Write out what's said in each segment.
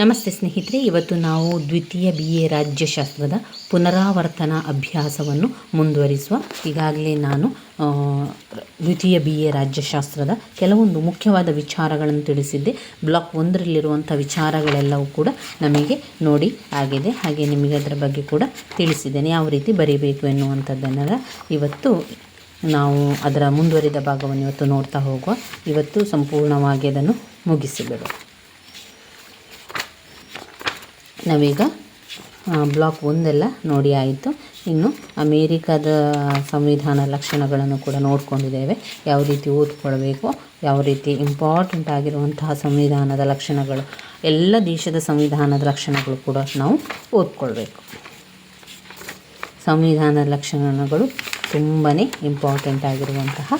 ನಮಸ್ತೆ ಸ್ನೇಹಿತರೆ, ಇವತ್ತು ನಾವು ದ್ವಿತೀಯ ಬಿ ಎ ರಾಜ್ಯಶಾಸ್ತ್ರದ ಪುನರಾವರ್ತನ ಅಭ್ಯಾಸವನ್ನು ಮುಂದುವರಿಸುವ, ಈಗಾಗಲೇ ನಾನು ದ್ವಿತೀಯ ಬಿ ಎ ರಾಜ್ಯಶಾಸ್ತ್ರದ ಕೆಲವೊಂದು ಮುಖ್ಯವಾದ ವಿಚಾರಗಳನ್ನು ತಿಳಿಸಿದ್ದೆ. ಬ್ಲಾಕ್ ಒಂದರಲ್ಲಿರುವಂಥ ವಿಚಾರಗಳೆಲ್ಲವೂ ಕೂಡ ನಮಗೆ ನೋಡಿ ಆಗಿದೆ. ಹಾಗೆ ನಿಮಗೆ ಅದರ ಬಗ್ಗೆ ಕೂಡ ತಿಳಿಸಿದ್ದೇನೆ. ಯಾವ ರೀತಿ ಬರೀಬೇಕು ಎನ್ನುವಂಥದ್ದನ್ನೆಲ್ಲ. ಇವತ್ತು ನಾವು ಅದರ ಮುಂದುವರಿದ ಭಾಗವನ್ನು ಇವತ್ತು ನೋಡ್ತಾ ಹೋಗುವ. ಇವತ್ತು ಸಂಪೂರ್ಣವಾಗಿ ಅದನ್ನು ಮುಗಿಸಿಬಿಡುವ. ನಾವೀಗ ಬ್ಲಾಕ್ ಒಂದೆಲ್ಲ ನೋಡಿ ಆಯಿತು. ಇನ್ನು ಅಮೇರಿಕಾದ ಸಂವಿಧಾನ ಲಕ್ಷಣಗಳನ್ನು ಕೂಡ ನೋಡ್ಕೊಂಡಿದ್ದೇವೆ. ಯಾವ ರೀತಿ ಓದ್ಕೊಳ್ಬೇಕು, ಯಾವ ರೀತಿ ಇಂಪಾರ್ಟೆಂಟ್ ಆಗಿರುವಂತಹ ಸಂವಿಧಾನದ ಲಕ್ಷಣಗಳು, ಎಲ್ಲ ದೇಶದ ಸಂವಿಧಾನದ ಲಕ್ಷಣಗಳು ಕೂಡ ನಾವು ಓದ್ಕೊಳ್ಬೇಕು. ಸಂವಿಧಾನದ ಲಕ್ಷಣಗಳು ತುಂಬಾ ಇಂಪಾರ್ಟೆಂಟ್ ಆಗಿರುವಂತಹ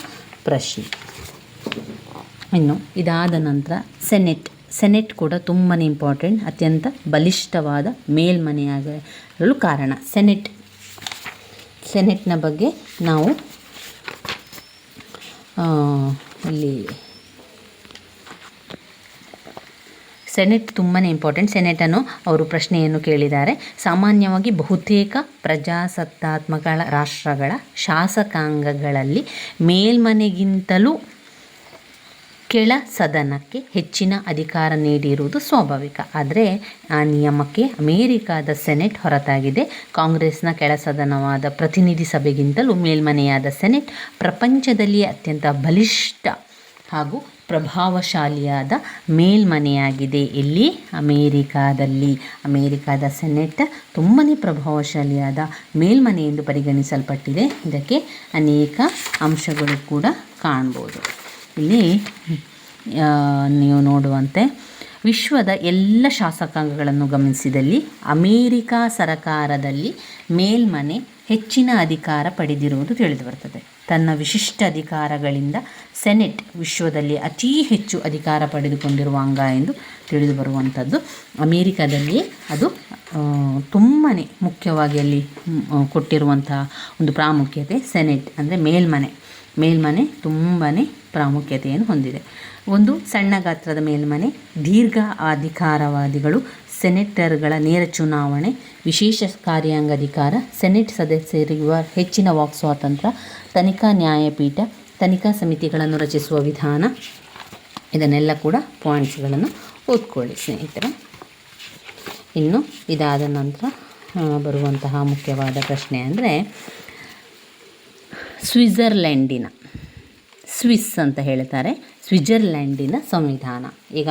ಪ್ರಶ್ನೆ. ಇನ್ನು ಇದಾದ ನಂತರ ಸೆನೆಟ್ ಸೆನೆಟ್ ಕೂಡ ತುಂಬಾ ಇಂಪಾರ್ಟೆಂಟ್ ಅತ್ಯಂತ ಬಲಿಷ್ಠವಾದ ಮೇಲ್ಮನೆಯಾಗಲು ಕಾರಣ. ಸೆನೆಟ್ ಸೆನೆಟ್ನ ಬಗ್ಗೆ ನಾವು ಇಲ್ಲಿ ಸೆನೆಟ್ ತುಂಬಾ ಇಂಪಾರ್ಟೆಂಟ್ ಸೆನೆಟನ್ನು ಅವರು ಪ್ರಶ್ನೆಯನ್ನು ಕೇಳಿದ್ದಾರೆ. ಸಾಮಾನ್ಯವಾಗಿ ಬಹುತೇಕ ಪ್ರಜಾಸತ್ತಾತ್ಮಕ ರಾಷ್ಟ್ರಗಳ ಶಾಸಕಾಂಗಗಳಲ್ಲಿ ಮೇಲ್ಮನೆಗಿಂತಲೂ ಕೆಳ ಸದನಕ್ಕೆ ಹೆಚ್ಚಿನ ಅಧಿಕಾರ ನೀಡಿರುವುದು ಸ್ವಾಭಾವಿಕ. ಆದರೆ, ಆ ನಿಯಮಕ್ಕೆ ಅಮೇರಿಕಾದ ಸೆನೆಟ್ ಹೊರತಾಗಿದೆ. ಕಾಂಗ್ರೆಸ್ನ ಕೆಳ ಸದನವಾದ ಪ್ರತಿನಿಧಿ ಸಭೆಗಿಂತಲೂ ಮೇಲ್ಮನೆಯಾದ ಸೆನೆಟ್ ಪ್ರಪಂಚದಲ್ಲಿ ಅತ್ಯಂತ ಬಲಿಷ್ಠ ಹಾಗೂ ಪ್ರಭಾವಶಾಲಿಯಾದ ಮೇಲ್ಮನೆಯಾಗಿದೆ. ಇಲ್ಲಿ ಅಮೇರಿಕಾದಲ್ಲಿ. ಅಮೇರಿಕಾದ ಸೆನೆಟ್ ತುಂಬಾ ಪ್ರಭಾವಶಾಲಿಯಾದ ಮೇಲ್ಮನೆ ಎಂದು ಪರಿಗಣಿಸಲ್ಪಟ್ಟಿದೆ. ಇದಕ್ಕೆ ಅನೇಕ ಅಂಶಗಳು ಕೂಡ ಕಾಣ್ಬೋದು. ಇಲ್ಲಿ ನೀವು ನೋಡುವಂತೆ ವಿಶ್ವದ ಎಲ್ಲ ಶಾಸಕಾಂಗಗಳನ್ನು ಗಮನಿಸಿದಲ್ಲಿ ಅಮೇರಿಕಾ ಸರಕಾರದಲ್ಲಿ ಮೇಲ್ಮನೆ ಹೆಚ್ಚಿನ ಅಧಿಕಾರ ಪಡೆದಿರುವುದು ತಿಳಿದುಬರುತ್ತದೆ ತನ್ನ ವಿಶಿಷ್ಟ ಅಧಿಕಾರಗಳಿಂದ ಸೆನೆಟ್ ವಿಶ್ವದಲ್ಲಿ ಅತೀ ಹೆಚ್ಚು ಅಧಿಕಾರ ಪಡೆದುಕೊಂಡಿರುವ ಅಂಗ ಎಂದು ತಿಳಿದು ಬರುವಂಥದ್ದು. ಅಮೇರಿಕಾದಲ್ಲಿ ಅದು ತುಂಬಾ ಮುಖ್ಯವಾಗಿ ಅಲ್ಲಿ ಕೊಟ್ಟಿರುವಂತಹ ಒಂದು ಪ್ರಾಮುಖ್ಯತೆ ಸೆನೆಟ್, ಅಂದರೆ ಮೇಲ್ಮನೆ. ಮೇಲ್ಮನೆ ತುಂಬಾ ಪ್ರಾಮುಖ್ಯತೆಯನ್ನು ಹೊಂದಿದೆ. ಒಂದು ಸಣ್ಣ ಗಾತ್ರದ ಮೇಲ್ಮನೆ, ದೀರ್ಘ ಅಧಿಕಾರವಾದಿಗಳು, ಸೆನೆಟರ್ಗಳ ನೇರ ಚುನಾವಣೆ, ವಿಶೇಷ ಕಾರ್ಯಾಂಗಾಧಿಕಾರ, ಸೆನೆಟ್ ಸದಸ್ಯರಿರುವ ಹೆಚ್ಚಿನ ವಾಕ್ ಸ್ವಾತಂತ್ರ್ಯ ತನಿಖಾ ನ್ಯಾಯಪೀಠ, ತನಿಖಾ ಸಮಿತಿಗಳನ್ನು ರಚಿಸುವ ವಿಧಾನ, ಇದನ್ನೆಲ್ಲ ಕೂಡ ಪಾಯಿಂಟ್ಸ್ಗಳನ್ನು ಓದ್ಕೊಳ್ಳಿ ಸ್ನೇಹಿತರೆ. ಇನ್ನು ಇದಾದ ನಂತರ ಬರುವಂತಹ ಮುಖ್ಯವಾದ ಪ್ರಶ್ನೆ ಅಂದರೆ ಸ್ವಿಟ್ಜರ್ಲೆಂಡಿನ ಸ್ವಿಸ್ ಅಂತ ಹೇಳ್ತಾರೆ ಸ್ವಿಝರ್ಲ್ಯಾಂಡಿನ ಸಂವಿಧಾನ. ಈಗ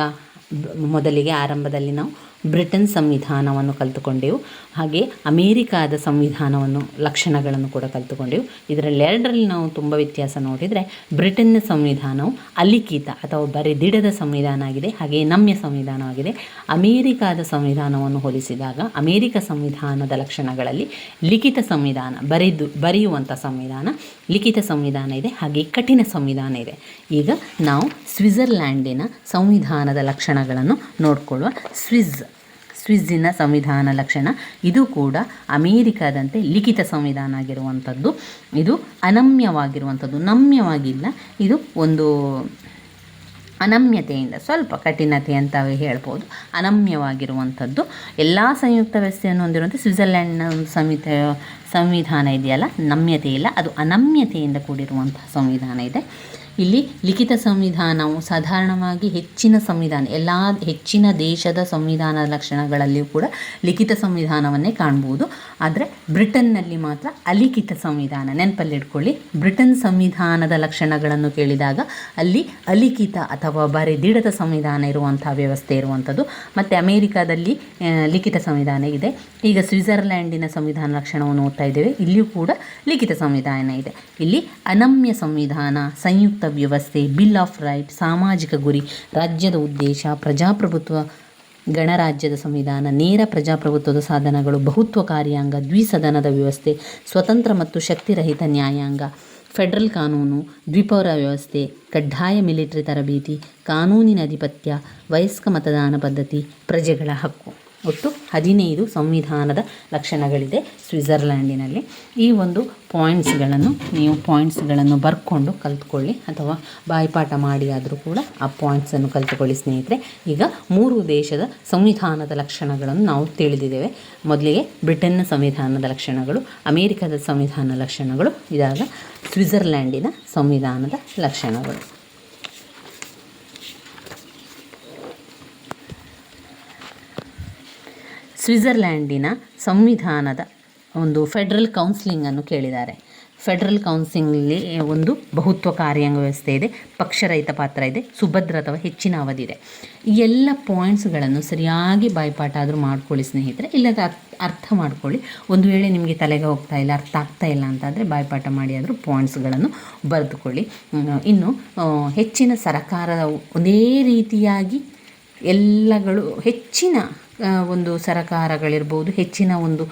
ಮೊದಲಿಗೆ ಆರಂಭದಲ್ಲಿ ನಾವು ಬ್ರಿಟನ್ ಸಂವಿಧಾನವನ್ನು ಕಲಿತುಕೊಂಡೆವು, ಹಾಗೆ ಅಮೇರಿಕಾದ ಸಂವಿಧಾನವನ್ನು, ಲಕ್ಷಣಗಳನ್ನು ಕೂಡ ಕಲಿತುಕೊಂಡೆವು. ಇದರಲ್ಲಿ ಎರಡರಲ್ಲಿ ನಾವು ತುಂಬ ವ್ಯತ್ಯಾಸ ನೋಡಿದರೆ ಬ್ರಿಟನ್ನ ಸಂವಿಧಾನವು ಅಲಿಖಿತ ಅಥವಾ ಬರೆದಿಡದ ಸಂವಿಧಾನ ಆಗಿದೆ ಹಾಗೆ ನಮ್ಯ ಸಂವಿಧಾನವಾಗಿದೆ ಅಮೇರಿಕಾದ ಸಂವಿಧಾನವನ್ನು ಹೋಲಿಸಿದಾಗ, ಅಮೇರಿಕ ಸಂವಿಧಾನದ ಲಕ್ಷಣಗಳಲ್ಲಿ ಲಿಖಿತ ಸಂವಿಧಾನ, ಬರೆದು, ಬರೆಯುವಂಥ ಸಂವಿಧಾನ, ಲಿಖಿತ ಸಂವಿಧಾನ ಇದೆ ಹಾಗೆ ಕಠಿಣ ಸಂವಿಧಾನ ಇದೆ. ಈಗ ನಾವು ಸ್ವಿಟ್ಜರ್ಲ್ಯಾಂಡಿನ ಸಂವಿಧಾನದ ಲಕ್ಷಣಗಳನ್ನು ನೋಡಿಕೊಳ್ಳುವ. ಸ್ವಿಸ್ ಸ್ವಿಸ್ಸಿನ ಸಂವಿಧಾನ ಲಕ್ಷಣ. ಇದು ಕೂಡ ಅಮೇರಿಕಾದಂತೆ ಲಿಖಿತ ಸಂವಿಧಾನ ಆಗಿರುವಂಥದ್ದು. ಇದು ಅನಮ್ಯವಾಗಿರುವಂಥದ್ದು. ನಮ್ಯವಾಗಿಲ್ಲ. ಇದು ಒಂದು ಅನಮ್ಯತೆಯಿಂದ, ಸ್ವಲ್ಪ ಕಠಿಣತೆ ಅಂತ ಹೇಳ್ಬೋದು. ಅನಮ್ಯವಾಗಿರುವಂಥದ್ದು. ಎಲ್ಲ ಸಂಯುಕ್ತ ವ್ಯವಸ್ಥೆಯನ್ನು ಹೊಂದಿರುವಂಥ ಸ್ವಿಟ್ಜರ್ಲ್ಯಾಂಡ್ನ ಒಂದು ಸಂವಿಧ ಸಂವಿಧಾನ ಇದೆಯಲ್ಲ? ನಮ್ಯತೆ ಇಲ್ಲ. ಅದು ಅನಮ್ಯತೆಯಿಂದ ಕೂಡಿರುವಂಥ ಸಂವಿಧಾನ ಇದೆ. ಇಲ್ಲಿ ಲಿಖಿತ ಸಂವಿಧಾನವು ಸಾಧಾರಣವಾಗಿ ಹೆಚ್ಚಿನ ಸಂವಿಧಾನ, ಎಲ್ಲ ಹೆಚ್ಚಿನ ದೇಶದ ಸಂವಿಧಾನ ಲಕ್ಷಣಗಳಲ್ಲಿಯೂ ಕೂಡ ಲಿಖಿತ ಸಂವಿಧಾನವನ್ನೇ ಕಾಣ್ಬೋದು. ಆದರೆ ಬ್ರಿಟನ್ನಲ್ಲಿ ಮಾತ್ರ ಅಲಿಖಿತ ಸಂವಿಧಾನ ನೆನಪಲ್ಲಿಟ್ಕೊಳ್ಳಿ ಬ್ರಿಟನ್ ಸಂವಿಧಾನದ ಲಕ್ಷಣಗಳನ್ನು ಕೇಳಿದಾಗ ಅಲ್ಲಿ ಅಲಿಖಿತ ಅಥವಾ ಬರೆದಿಡದ ಸಂವಿಧಾನ ಇರುವಂಥ ವ್ಯವಸ್ಥೆ ಇರುವಂಥದ್ದು. ಮತ್ತು ಅಮೇರಿಕಾದಲ್ಲಿ ಲಿಖಿತ ಸಂವಿಧಾನ ಇದೆ. ಈಗ ಸ್ವಿಟ್ಜರ್ಲ್ಯಾಂಡಿನ ಸಂವಿಧಾನ ಲಕ್ಷಣವನ್ನು ಓದ್ತಾ ಇದ್ದೇವೆ. ಇಲ್ಲಿಯೂ ಕೂಡ ಲಿಖಿತ ಸಂವಿಧಾನ ಇದೆ. ಇಲ್ಲಿ ಅನಮ್ಯ ಸಂವಿಧಾನ, ಸಂಯುಕ್ತ ವ್ಯವಸ್ಥೆ ಬಿಲ್ ಆಫ್ ರೈಟ್ ಸಾಮಾಜಿಕ ಗುರಿ, ರಾಜ್ಯದ ಉದ್ದೇಶ, ಪ್ರಜಾಪ್ರಭುತ್ವ, ಗಣರಾಜ್ಯದ ಸಂವಿಧಾನ, ನೇರ ಪ್ರಜಾಪ್ರಭುತ್ವದ ಸಾಧನಗಳು, ಬಹುತ್ವ ಕಾರ್ಯಾಂಗ, ದ್ವಿಸದನದ ವ್ಯವಸ್ಥೆ, ಸ್ವತಂತ್ರ ಮತ್ತು ಶಕ್ತಿರಹಿತ ನ್ಯಾಯಾಂಗ, ಫೆಡರಲ್ ಕಾನೂನು, ದ್ವಿಪೌರ ವ್ಯವಸ್ಥೆ, ಕಡ್ಡಾಯ ಮಿಲಿಟರಿ ತರಬೇತಿ, ಕಾನೂನಿನ ಅಧಿಪತ್ಯ, ವಯಸ್ಕ ಮತದಾನ ಪದ್ಧತಿ, ಪ್ರಜೆಗಳ ಹಕ್ಕು. ಒಟ್ಟು ಹದಿನೈದು ಸಂವಿಧಾನದ ಲಕ್ಷಣಗಳಿದೆ ಸ್ವಿಟ್ಜರ್ಲ್ಯಾಂಡಿನಲ್ಲಿ. ಈ ಒಂದು ಪಾಯಿಂಟ್ಸ್ಗಳನ್ನು ನೀವು ಪಾಯಿಂಟ್ಸ್ಗಳನ್ನು ಬರ್ಕೊಂಡು ಕಲ್ತ್ಕೊಳ್ಳಿ ಅಥವಾ ಬಾಯಿಪಾಠ ಮಾಡಿ ಆದರೂ ಕೂಡ ಆ ಪಾಯಿಂಟ್ಸನ್ನು ಕಲ್ತುಕೊಳ್ಳಿ ಸ್ನೇಹಿತರೆ. ಈಗ ಮೂರು ದೇಶದ ಸಂವಿಧಾನದ ಲಕ್ಷಣಗಳನ್ನು ನಾವು ತಿಳಿದಿದ್ದೇವೆ. ಮೊದಲಿಗೆ ಬ್ರಿಟನ್ನ ಸಂವಿಧಾನದ ಲಕ್ಷಣಗಳು, ಅಮೇರಿಕದ ಸಂವಿಧಾನ ಲಕ್ಷಣಗಳು ಇದಾಗ ಸ್ವಿಟ್ಜರ್ಲ್ಯಾಂಡಿನ ಸಂವಿಧಾನದ ಲಕ್ಷಣಗಳು. ಸ್ವಿಟ್ಜರ್ಲ್ಯಾಂಡಿನ ಸಂವಿಧಾನದ ಒಂದು ಫೆಡ್ರಲ್ ಕೌನ್ಸಿಲಿಂಗನ್ನು ಕೇಳಿದ್ದಾರೆ. ಫೆಡ್ರಲ್ ಕೌನ್ಸಿಲಿಂಗಲ್ಲಿ ಒಂದು ಬಹುತ್ವ ಕಾರ್ಯಾಂಗ ವ್ಯವಸ್ಥೆ ಇದೆ, ಪಕ್ಷರಹಿತ ಪಾತ್ರ ಇದೆ, ಸುಭದ್ರ ಅಥವಾ ಹೆಚ್ಚಿನ ಅವಧಿ ಇದೆ. ಈ ಎಲ್ಲ ಪಾಯಿಂಟ್ಸ್ಗಳನ್ನು ಸರಿಯಾಗಿ ಬಾಯ್ಪಾಠ ಆದರೂ ಮಾಡ್ಕೊಳ್ಳಿ ಸ್ನೇಹಿತರೆ, ಇಲ್ಲದ ಅರ್ಥ ಮಾಡ್ಕೊಳ್ಳಿ. ಒಂದು ವೇಳೆ ನಿಮಗೆ ತಲೆಗೆ ಹೋಗ್ತಾ ಇಲ್ಲ, ಅರ್ಥ ಆಗ್ತಾ ಇಲ್ಲ ಅಂತಾದರೆ ಬಾಯ್ಪಾಠ ಮಾಡಿ ಆದರೂ ಪಾಯಿಂಟ್ಸ್ಗಳನ್ನು ಬರೆದುಕೊಳ್ಳಿ. ಇನ್ನು ಹೆಚ್ಚಿನ ಸರಕಾರದ ಒಂದೇ ರೀತಿಯಾಗಿ ಎಲ್ಲಗಳು, ಹೆಚ್ಚಿನ ಒಂದು ಸರಕಾರಗಳಿರ್ಬೋದು, ಹೆಚ್ಚಿನ ಒಂದು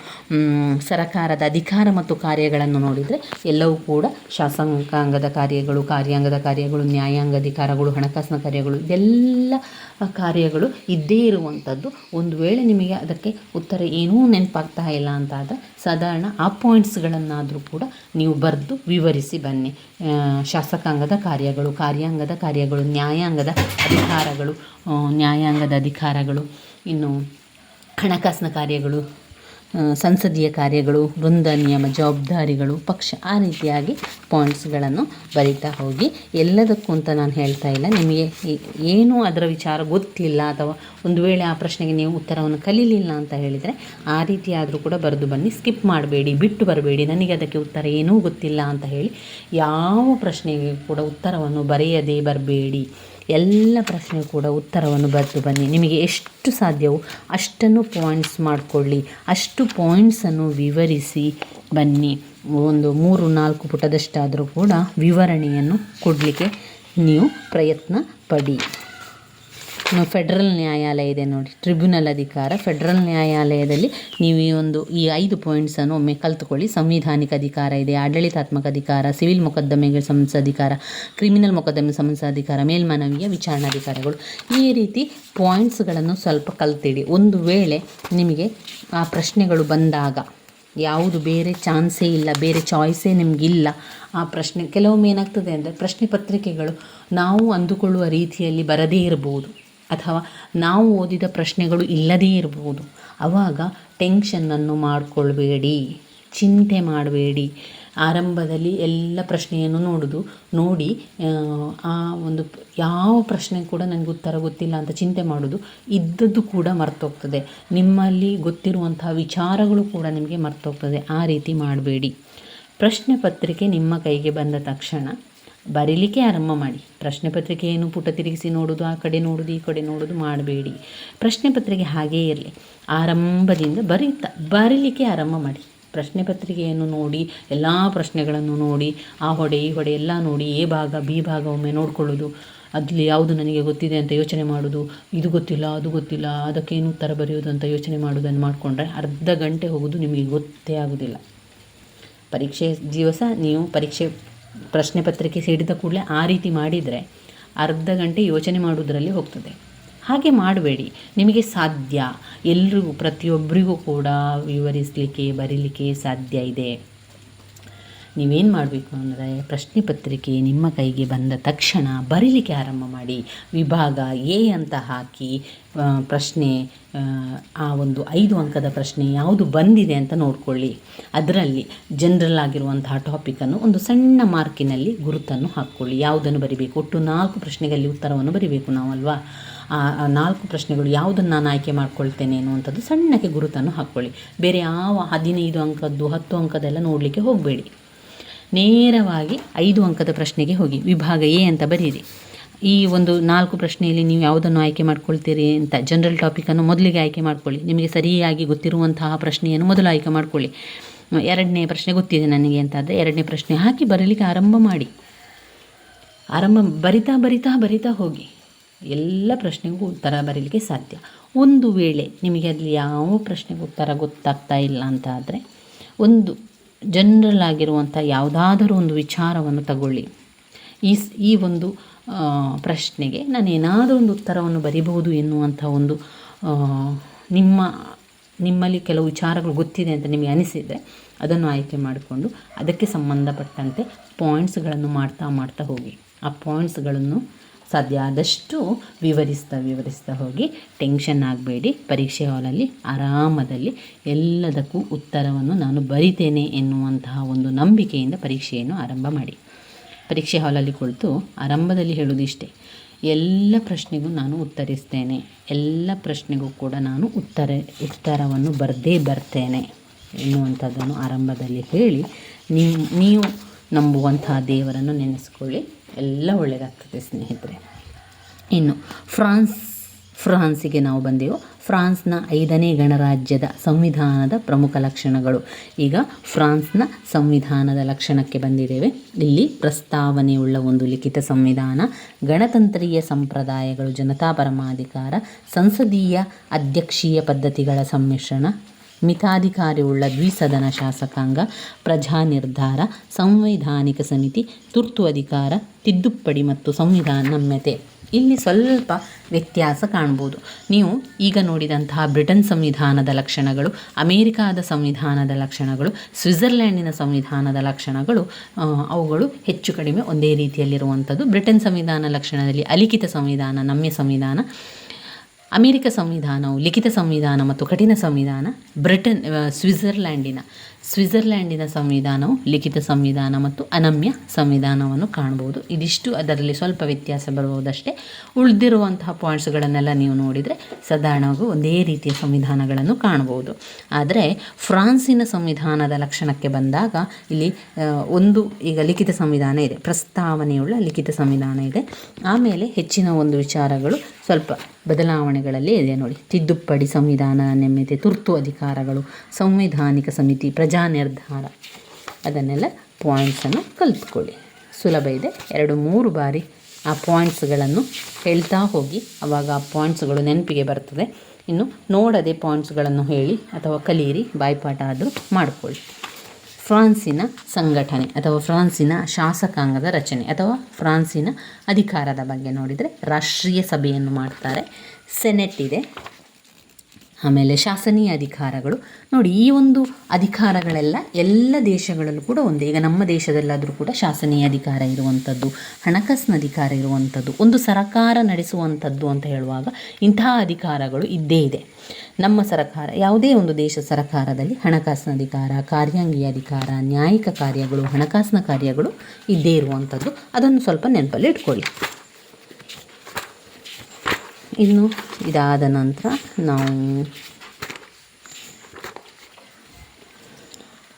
ಸರಕಾರದ ಅಧಿಕಾರ ಮತ್ತು ಕಾರ್ಯಗಳನ್ನು ನೋಡಿದರೆ ಎಲ್ಲವೂ ಕೂಡ ಶಾಸಕಾಂಗದ ಕಾರ್ಯಗಳು, ಕಾರ್ಯಾಂಗದ ಕಾರ್ಯಗಳು, ನ್ಯಾಯಾಂಗ ಅಧಿಕಾರಗಳು, ಹಣಕಾಸಿನ ಕಾರ್ಯಗಳು, ಇದೆಲ್ಲ ಕಾರ್ಯಗಳು ಇದ್ದೇ ಇರುವಂಥದ್ದು. ಒಂದು ವೇಳೆ ನಿಮಗೆ ಅದಕ್ಕೆ ಉತ್ತರ ಏನೂ ನೆನಪಾಗ್ತಾ ಇಲ್ಲ ಅಂತ ಆದರೆ ಸಾಧಾರಣ ಆ ಪಾಯಿಂಟ್ಸ್ಗಳನ್ನಾದರೂ ಕೂಡ ನೀವು ಬರೆದು ವಿವರಿಸಿ ಬನ್ನಿ. ಶಾಸಕಾಂಗದ ಕಾರ್ಯಗಳು, ಕಾರ್ಯಾಂಗದ ಕಾರ್ಯಗಳು, ನ್ಯಾಯಾಂಗದ ಅಧಿಕಾರಗಳು ನ್ಯಾಯಾಂಗದ ಅಧಿಕಾರಗಳು ಇನ್ನು ಹಣಕಾಸಿನ ಕಾರ್ಯಗಳು ಸಂಸದೀಯ ಕಾರ್ಯಗಳು, ವೃಂದ ನಿಯಮ, ಜವಾಬ್ದಾರಿಗಳು, ಪಕ್ಷ ಆ ರೀತಿಯಾಗಿ ಪಾಯಿಂಟ್ಸ್ಗಳನ್ನು ಬರಿತಾ ಹೋಗಿ. ಎಲ್ಲದಕ್ಕೂ ಅಂತ ನಾನು ಹೇಳ್ತಾ ಇಲ್ಲ. ನಿಮಗೆ ಏನೂ ಅದರ ವಿಚಾರ ಗೊತ್ತಿಲ್ಲ ಅಥವಾ ಒಂದು ವೇಳೆ ಆ ಪ್ರಶ್ನೆಗೆ ನೀವು ಉತ್ತರವನ್ನು ಕಲೀಲಿಲ್ಲ ಅಂತ ಹೇಳಿದರೆ ಆ ರೀತಿಯಾದರೂ ಕೂಡ ಬರೆದು ಬನ್ನಿ. ಸ್ಕಿಪ್ ಮಾಡಬೇಡಿ, ಬಿಟ್ಟು ಬರಬೇಡಿ. ನನಗೆ ಅದಕ್ಕೆ ಉತ್ತರ ಏನೂ ಗೊತ್ತಿಲ್ಲ ಅಂತ ಹೇಳಿ ಯಾವ ಪ್ರಶ್ನೆಗೆ ಕೂಡ ಉತ್ತರವನ್ನು ಬರೆಯದೇ ಬರಬೇಡಿ. ಎಲ್ಲ ಪ್ರಶ್ನೆ ಕೂಡ ಉತ್ತರವನ್ನು ಬರೆದು ಬನ್ನಿ. ನಿಮಗೆ ಎಷ್ಟು ಸಾಧ್ಯವೋ ಅಷ್ಟನ್ನು ಪಾಯಿಂಟ್ಸ್ ಮಾಡಿಕೊಳ್ಳಿ. ಅಷ್ಟು ಪಾಯಿಂಟ್ಸನ್ನು ವಿವರಿಸಿ ಬನ್ನಿ. ಒಂದು ಮೂರು ನಾಲ್ಕು ಪುಟದಷ್ಟಾದರೂ ಕೂಡ ವಿವರಣೆಯನ್ನು ಕೊಡಲಿಕ್ಕೆ ನೀವು ಪ್ರಯತ್ನ ಪಡಿ ಫೆಡ್ರಲ್ ನ್ಯಾಯಾಲಯ ಇದೆ ನೋಡಿ. ಟ್ರಿಬ್ಯುನಲ್ ಅಧಿಕಾರ. ಫೆಡರಲ್ ನ್ಯಾಯಾಲಯದಲ್ಲಿ ನೀವು ಈ ಒಂದು, ಈ ಐದು ಪಾಯಿಂಟ್ಸನ್ನು ಒಮ್ಮೆ ಕಲ್ತುಕೊಳ್ಳಿ. ಸಂವಿಧಾನಿಕ ಅಧಿಕಾರ ಇದೆ, ಆಡಳಿತಾತ್ಮಕ ಅಧಿಕಾರ, ಸಿವಿಲ್ ಮೊಕದ್ದಮೆಗೆ ಸಂಬಂಧಿಸಿದ ಅಧಿಕಾರ, ಕ್ರಿಮಿನಲ್ ಮೊಕದ್ದಮೆ ಸಂಬಂಧಿಸಿದ ಅಧಿಕಾರ, ಮೇಲ್ಮನವಿಯ ವಿಚಾರಣಾಧಿಕಾರಗಳು. ಈ ರೀತಿ ಪಾಯಿಂಟ್ಸ್ಗಳನ್ನು ಸ್ವಲ್ಪ ಕಲ್ತಿಡಿ. ಒಂದು ವೇಳೆ ನಿಮಗೆ ಆ ಪ್ರಶ್ನೆಗಳು ಬಂದಾಗ, ಯಾವುದು ಬೇರೆ ಚಾನ್ಸೇ ಇಲ್ಲ, ಬೇರೆ ಚಾಯ್ಸೇ ನಿಮಗಿಲ್ಲ, ಆ ಪ್ರಶ್ನೆ, ಕೆಲವೊಮ್ಮೆ ಏನಾಗ್ತದೆ ಅಂದರೆ ಪ್ರಶ್ನೆ ಪತ್ರಿಕೆಗಳು ನಾವು ಅಂದುಕೊಳ್ಳುವ ರೀತಿಯಲ್ಲಿ ಬರದೇ ಇರಬಹುದು ಅಥವಾ ನಾವು ಓದಿದ ಪ್ರಶ್ನೆಗಳು ಇಲ್ಲದೇ ಇರಬಹುದು ಆವಾಗ ಟೆನ್ಷನ್ನನ್ನು ಮಾಡಿಕೊಳ್ಬೇಡಿ ಚಿಂತೆ ಮಾಡಬೇಡಿ. ಆರಂಭದಲ್ಲಿ ಎಲ್ಲ ಪ್ರಶ್ನೆಯನ್ನು ನೋಡೋದು ನೋಡಿ ಆ, ಒಂದು ಯಾವ ಪ್ರಶ್ನೆ ಕೂಡ ನನಗೆ ಉತ್ತರ ಗೊತ್ತಿಲ್ಲ ಅಂತ ಚಿಂತೆ ಮಾಡೋದು ಇದ್ದದ್ದು ಕೂಡ ಮರ್ತೋಗ್ತದೆ. ನಿಮ್ಮಲ್ಲಿ ಗೊತ್ತಿರುವಂತಹ ವಿಚಾರಗಳು ಕೂಡ ನಿಮಗೆ ಮರ್ತೋಗ್ತದೆ. ಆ ರೀತಿ ಮಾಡಬೇಡಿ. ಪ್ರಶ್ನೆ ಪತ್ರಿಕೆ ನಿಮ್ಮ ಕೈಗೆ ಬಂದ ತಕ್ಷಣ ಬರೀಲಿಕ್ಕೆ ಆರಂಭ ಮಾಡಿ. ಪ್ರಶ್ನೆ ಪತ್ರಿಕೆಯನ್ನು ಪುಟ ತಿರುಗಿಸಿ ನೋಡೋದು, ಆ ಕಡೆ ನೋಡೋದು, ಈ ಕಡೆ ನೋಡೋದು ಮಾಡಬೇಡಿ. ಪ್ರಶ್ನೆ ಪತ್ರಿಕೆ ಹಾಗೇ ಇರಲಿ. ಆರಂಭದಿಂದ ಬರೀತಾ, ಬರೀಲಿಕ್ಕೆ ಆರಂಭ ಮಾಡಿ. ಪ್ರಶ್ನೆ ಪತ್ರಿಕೆಯನ್ನು ನೋಡಿ, ಎಲ್ಲ ಪ್ರಶ್ನೆಗಳನ್ನು ನೋಡಿ, ಆ ಹೊಡೆ, ಈ ಹೊಡೆ ಎಲ್ಲ ನೋಡಿ, ಎ ಭಾಗ, ಬಿ ಭಾಗ ಒಮ್ಮೆ ನೋಡಿಕೊಳ್ಳೋದು. ಅಲ್ಲಿ ಯಾವುದು ನನಗೆ ಗೊತ್ತಿದೆ ಅಂತ ಯೋಚನೆ ಮಾಡೋದು, ಇದು ಗೊತ್ತಿಲ್ಲ, ಅದು ಗೊತ್ತಿಲ್ಲ, ಅದಕ್ಕೇನು ಉತ್ತರ ಬರೆಯೋದು ಅಂತ ಯೋಚನೆ ಮಾಡೋದನ್ನು ಮಾಡಿಕೊಂಡ್ರೆ ಅರ್ಧ ಗಂಟೆ ಹೋಗೋದು ನಿಮಗೆ ಗೊತ್ತೇ ಆಗೋದಿಲ್ಲ. ಪರೀಕ್ಷೆ ದಿವಸ ನೀವು ಪರೀಕ್ಷೆ ಪ್ರಶ್ನೆ ಪತ್ರಿಕೆ ಸಿಡಿದ ಕೂಡಲೇ ಆ ರೀತಿ ಮಾಡಿದರೆ ಅರ್ಧ ಗಂಟೆ ಯೋಚನೆ ಮಾಡುವುದರಲ್ಲಿ ಹೋಗ್ತದೆ. ಹಾಗೆ ಮಾಡಬೇಡಿ. ನಿಮಗೆ ಸಾಧ್ಯ. ಎಲ್ರಿಗೂ, ಪ್ರತಿಯೊಬ್ಬರಿಗೂ ಕೂಡ ವಿವರಿಸಲಿಕ್ಕೆ, ಬರೀಲಿಕ್ಕೆ ಸಾಧ್ಯ ಇದೆ. ನೀವೇನು ಮಾಡಬೇಕು ಅಂದರೆ ಪ್ರಶ್ನೆ ಪತ್ರಿಕೆ ನಿಮ್ಮ ಕೈಗೆ ಬಂದ ತಕ್ಷಣ ಬರೀಲಿಕ್ಕೆ ಆರಂಭ ಮಾಡಿ ವಿಭಾಗ ಎ ಅಂತ ಹಾಕಿ ಪ್ರಶ್ನೆ ಆ, ಒಂದು ಐದು ಅಂಕದ ಪ್ರಶ್ನೆ ಯಾವುದು ಬಂದಿದೆ ಅಂತ ನೋಡಿಕೊಳ್ಳಿ. ಅದರಲ್ಲಿ ಜನರಲ್ ಆಗಿರುವಂತಹ ಟಾಪಿಕನ್ನು ಒಂದು ಸಣ್ಣ ಮಾರ್ಕಿನಲ್ಲಿ ಗುರುತನ್ನು ಹಾಕ್ಕೊಳ್ಳಿ. ಯಾವುದನ್ನು ಬರಿಬೇಕು? ಒಟ್ಟು ನಾಲ್ಕು ಪ್ರಶ್ನೆಗಳಲ್ಲಿ ಉತ್ತರವನ್ನು ಬರಿಬೇಕು ನಾವಲ್ವಾ? ಆ ನಾಲ್ಕು ಪ್ರಶ್ನೆಗಳು ಯಾವುದನ್ನು ನಾನು ಆಯ್ಕೆ ಮಾಡ್ಕೊಳ್ತೇನೆ ಅನ್ನುವಂಥದ್ದು ಸಣ್ಣಕ್ಕೆ ಗುರುತನ್ನು ಹಾಕ್ಕೊಳ್ಳಿ. ಬೇರೆ ಯಾವ ಹದಿನೈದು ಅಂಕದ್ದು ಹತ್ತು ಅಂಕದೆಲ್ಲ ನೋಡಲಿಕ್ಕೆ ಹೋಗಬೇಡಿ. ನೇರವಾಗಿ ಐದು ಅಂಕದ ಪ್ರಶ್ನೆಗೆ ಹೋಗಿ. ವಿಭಾಗ ಎ ಅಂತ ಬರೀರಿ ಈ ಒಂದು ನಾಲ್ಕು ಪ್ರಶ್ನೆಯಲ್ಲಿ ನೀವು ಯಾವುದನ್ನು ಆಯ್ಕೆ ಮಾಡ್ಕೊಳ್ತೀರಿ ಅಂತ ಜನರಲ್ ಟಾಪಿಕನ್ನು ಮೊದಲಿಗೆ ಆಯ್ಕೆ ಮಾಡ್ಕೊಳ್ಳಿ. ನಿಮಗೆ ಸರಿಯಾಗಿ ಗೊತ್ತಿರುವಂತಹ ಪ್ರಶ್ನೆಯನ್ನು ಮೊದಲು ಆಯ್ಕೆ ಮಾಡಿಕೊಳ್ಳಿ. ಎರಡನೇ ಪ್ರಶ್ನೆ ಗೊತ್ತಿದೆ ನನಗೆ ಅಂತಾದರೆ, ಎರಡನೇ ಪ್ರಶ್ನೆ ಹಾಕಿ ಬರಲಿಕ್ಕೆ ಆರಂಭ ಮಾಡಿ. ಆರಂಭ ಬರಿತಾ ಬರಿತಾ ಬರಿತಾ ಹೋಗಿ. ಎಲ್ಲ ಪ್ರಶ್ನೆಗೂ ಉತ್ತರ ಬರೀಲಿಕ್ಕೆ ಸಾಧ್ಯ. ಒಂದು ವೇಳೆ ನಿಮಗೆ ಅಲ್ಲಿ ಯಾವ ಪ್ರಶ್ನೆಗೂ ಉತ್ತರ ಗೊತ್ತಾಗ್ತಾ ಇಲ್ಲ ಅಂತ ಆದರೆ ಒಂದು ಜನರಲ್ ಆಗಿರುವಂಥ ಯಾವುದಾದರೂ ಒಂದು ವಿಚಾರವನ್ನು ತಗೊಳ್ಳಿ. ಈ ಈ ಒಂದು ಪ್ರಶ್ನೆಗೆ ನಾನು ಏನಾದರೂ ಒಂದು ಉತ್ತರವನ್ನು ಬರಿಬಹುದು ಎನ್ನುವಂಥ ಒಂದು ನಿಮ್ಮ, ನಿಮ್ಮಲ್ಲಿ ಕೆಲವು ವಿಚಾರಗಳು ಗೊತ್ತಿದೆ ಅಂತ ನಿಮಗೆ ಅನಿಸಿದರೆ ಅದನ್ನು ಆಯ್ಕೆ ಮಾಡಿಕೊಂಡು ಅದಕ್ಕೆ ಸಂಬಂಧಪಟ್ಟಂತೆ ಪಾಯಿಂಟ್ಸ್ಗಳನ್ನು ಮಾಡ್ತಾ ಮಾಡ್ತಾ ಹೋಗಿ. ಆ ಪಾಯಿಂಟ್ಸ್ಗಳನ್ನು ಸಾಧ್ಯ ಆದಷ್ಟು ವಿವರಿಸ್ತಾ ವಿವರಿಸ್ತಾ ಹೋಗಿ. ಟೆನ್ಷನ್ ಆಗಬೇಡಿ. ಪರೀಕ್ಷೆ ಹಾಲಲ್ಲಿ ಆರಾಮದಲ್ಲಿ ಎಲ್ಲದಕ್ಕೂ ಉತ್ತರವನ್ನು ನಾನು ಬರಿತೇನೆ ಎನ್ನುವಂತಹ ಒಂದು ನಂಬಿಕೆಯಿಂದ ಪರೀಕ್ಷೆಯನ್ನು ಆರಂಭ ಮಾಡಿ. ಪರೀಕ್ಷೆ ಹಾಲಲ್ಲಿ ಕುಳಿತು ಆರಂಭದಲ್ಲಿ ಹೇಳುವುದಿಷ್ಟೇ, ಎಲ್ಲ ಪ್ರಶ್ನೆಗೂ ನಾನು ಉತ್ತರಿಸ್ತೇನೆ. ಎಲ್ಲ ಪ್ರಶ್ನೆಗೂ ಕೂಡ ನಾನು ಉತ್ತರ, ಉತ್ತರವನ್ನು ಬರೆದೇ ಬರ್ತೇನೆ ಎನ್ನುವಂಥದ್ದನ್ನು ಆರಂಭದಲ್ಲಿ ಹೇಳಿ ನೀವು ನೀವು ನಂಬುವಂತಹ ದೇವರನ್ನು ನೆನೆಸ್ಕೊಳ್ಳಿ. ಎಲ್ಲ ಒಳ್ಳೆಯದಾಗ್ತದೆ ಸ್ನೇಹಿತರೆ. ಇನ್ನು ಫ್ರಾನ್ಸ್, ಫ್ರಾನ್ಸಿಗೆ ನಾವು ಬಂದೆವು. ಫ್ರಾನ್ಸ್ನ ಐದನೇ ಗಣರಾಜ್ಯದ ಸಂವಿಧಾನದ ಪ್ರಮುಖ ಲಕ್ಷಣಗಳು. ಈಗ ಫ್ರಾನ್ಸ್ನ ಸಂವಿಧಾನದ ಲಕ್ಷಣಕ್ಕೆ ಬಂದಿದ್ದೇವೆ. ಇಲ್ಲಿ ಪ್ರಸ್ತಾವನೆಯುಳ್ಳ ಒಂದು ಲಿಖಿತ ಸಂವಿಧಾನ, ಗಣತಂತ್ರೀಯ ಸಂಪ್ರದಾಯಗಳು, ಜನತಾ ಪರಮಾಧಿಕಾರ, ಸಂಸದೀಯ ಅಧ್ಯಕ್ಷೀಯ ಪದ್ಧತಿಗಳ ಸಮ್ಮಿಶ್ರಣ ಮಿತಾಧಿಕಾರವುಳ್ಳ ದ್ವಿಸದನ ಶಾಸಕಾಂಗ, ಪ್ರಜಾ ನಿರ್ಧಾರ, ಸಂವಿಧಾನಿಕ ಸಮಿತಿ, ತುರ್ತು ಅಧಿಕಾರ, ತಿದ್ದುಪಡಿ ಮತ್ತು ಸಂವಿಧಾನ ನಮ್ಯತೆ. ಇಲ್ಲಿ ಸ್ವಲ್ಪ ವ್ಯತ್ಯಾಸ ಕಾಣ್ಬೋದು. ನೀವು ಈಗ ನೋಡಿದಂತಹ ಬ್ರಿಟನ್ ಸಂವಿಧಾನದ ಲಕ್ಷಣಗಳು, ಅಮೇರಿಕಾದ ಸಂವಿಧಾನದ ಲಕ್ಷಣಗಳು, ಸ್ವಿಟ್ಜರ್ಲ್ಯಾಂಡಿನ ಸಂವಿಧಾನದ ಲಕ್ಷಣಗಳು ಅವುಗಳು ಹೆಚ್ಚು ಕಡಿಮೆ ಒಂದೇ ರೀತಿಯಲ್ಲಿರುವಂಥದ್ದು. ಬ್ರಿಟನ್ ಸಂವಿಧಾನ ಲಕ್ಷಣದಲ್ಲಿ ಅಲಿಖಿತ ಸಂವಿಧಾನ, ನಮ್ಯ ಸಂವಿಧಾನ. ಅಮೆರಿಕ ಸಂವಿಧಾನವು, ಲಿಖಿತ ಸಂವಿಧಾನ ಮತ್ತು ಕಠಿಣ ಸಂವಿಧಾನ, ಬ್ರಿಟನ್ ಸ್ವಿಟ್ಜರ್ಲ್ಯಾಂಡಿನ ಸ್ವಿಟ್ಜರ್ಲ್ಯಾಂಡಿನ ಸಂವಿಧಾನವು ಲಿಖಿತ ಸಂವಿಧಾನ ಮತ್ತು ಅನಮ್ಯ ಸಂವಿಧಾನವನ್ನು ಕಾಣ್ಬೋದು ಇದಿಷ್ಟು. ಅದರಲ್ಲಿ ಸ್ವಲ್ಪ ವ್ಯತ್ಯಾಸ ಬರುವುದಷ್ಟೇ. ಉಳಿದಿರುವಂತಹ ಪಾಯಿಂಟ್ಸ್ಗಳನ್ನೆಲ್ಲ ನೀವು ನೋಡಿದರೆ ಸಾಧಾರಣವಾಗಿ ಒಂದೇ ರೀತಿಯ ಸಂವಿಧಾನಗಳನ್ನು ಕಾಣ್ಬೋದು ಆದರೆ ಫ್ರಾನ್ಸಿನ ಸಂವಿಧಾನದ ಲಕ್ಷಣಕ್ಕೆ ಬಂದಾಗ ಇಲ್ಲಿ ಒಂದು ಈಗ ಲಿಖಿತ ಸಂವಿಧಾನ ಇದೆ. ಪ್ರಸ್ತಾವನೆಯುಳ್ಳ ಲಿಖಿತ ಸಂವಿಧಾನ ಇದೆ. ಆಮೇಲೆ ಹೆಚ್ಚಿನ ಒಂದು ವಿಚಾರಗಳು ಸ್ವಲ್ಪ ಬದಲಾವಣೆಗಳಲ್ಲಿ ಇದೆ ನೋಡಿ. ತಿದ್ದುಪಡಿ ಸಂವಿಧಾನ, ನೆಮ್ಮದಿ, ತುರ್ತು ಅಧಿಕಾರಗಳು, ಸಂವಿಧಾನಿಕ ಸಮಿತಿ, ಪ್ರಜಾ ನಿರ್ಧಾರ. ಅದನ್ನೆಲ್ಲ ಪಾಯಿಂಟ್ಸನ್ನು ಕಲಿತ್ಕೊಳ್ಳಿ. ಸುಲಭ ಇದೆ. ಎರಡು, ಮೂರು ಬಾರಿ ಆ ಪಾಯಿಂಟ್ಸ್ಗಳನ್ನು ಹೇಳ್ತಾ ಹೋಗಿ. ಆವಾಗ ಆ ಪಾಯಿಂಟ್ಸ್ಗಳು ನೆನಪಿಗೆ ಬರ್ತದೆ. ಇನ್ನು ನೋಡದೆ ಪಾಯಿಂಟ್ಸ್ಗಳನ್ನು ಹೇಳಿ ಅಥವಾ ಕಲಿಯಿರಿ ಬಾಯ್ಪಾಠ ಆದರೂ ಮಾಡಿಕೊಳ್ಳಿ. ಫ್ರಾನ್ಸಿನ ಸಂಘಟನೆ ಅಥವಾ ಫ್ರಾನ್ಸಿನ ಶಾಸಕಾಂಗದ ರಚನೆ ಅಥವಾ ಫ್ರಾನ್ಸಿನ ಅಧಿಕಾರದ ಬಗ್ಗೆ ನೋಡಿದರೆ ರಾಷ್ಟ್ರೀಯ ಸಭೆಯನ್ನು ಮಾಡ್ತಾರೆ. ಸೆನೆಟ್ ಇದೆ. ಆಮೇಲೆ ಶಾಸನೀಯ ಅಧಿಕಾರಗಳು. ನೋಡಿ, ಈ ಒಂದು ಅಧಿಕಾರಗಳೆಲ್ಲ ಎಲ್ಲ ದೇಶಗಳಲ್ಲೂ ಕೂಡ ಒಂದೇ. ಈಗ ನಮ್ಮ ದೇಶದಲ್ಲಾದರೂ ಕೂಡ ಶಾಸನೀಯ ಅಧಿಕಾರ ಇರುವಂಥದ್ದು, ಹಣಕಾಸಿನ ಅಧಿಕಾರ ಇರುವಂಥದ್ದು, ಒಂದು ಸರಕಾರ ನಡೆಸುವಂಥದ್ದು ಅಂತ ಹೇಳುವಾಗ ಇಂತಹ ಅಧಿಕಾರಗಳು ಇದ್ದೇ ಇದೆ. ನಮ್ಮ ಸರಕಾರ, ಯಾವುದೇ ಒಂದು ದೇಶ ಸರಕಾರದಲ್ಲಿ ಹಣಕಾಸಿನ ಅಧಿಕಾರ, ಕಾರ್ಯಾಂಗೀಯ ಅಧಿಕಾರ, ನ್ಯಾಯಿಕ ಕಾರ್ಯಗಳು, ಹಣಕಾಸಿನ ಕಾರ್ಯಗಳು ಇದ್ದೇ ಇರುವಂಥದ್ದು. ಅದನ್ನು ಸ್ವಲ್ಪ ನೆನಪಲ್ಲಿ ಇಟ್ಕೊಳ್ಳಿ. ಇನ್ನು ಇದಾದ ನಂತರ ನಾವು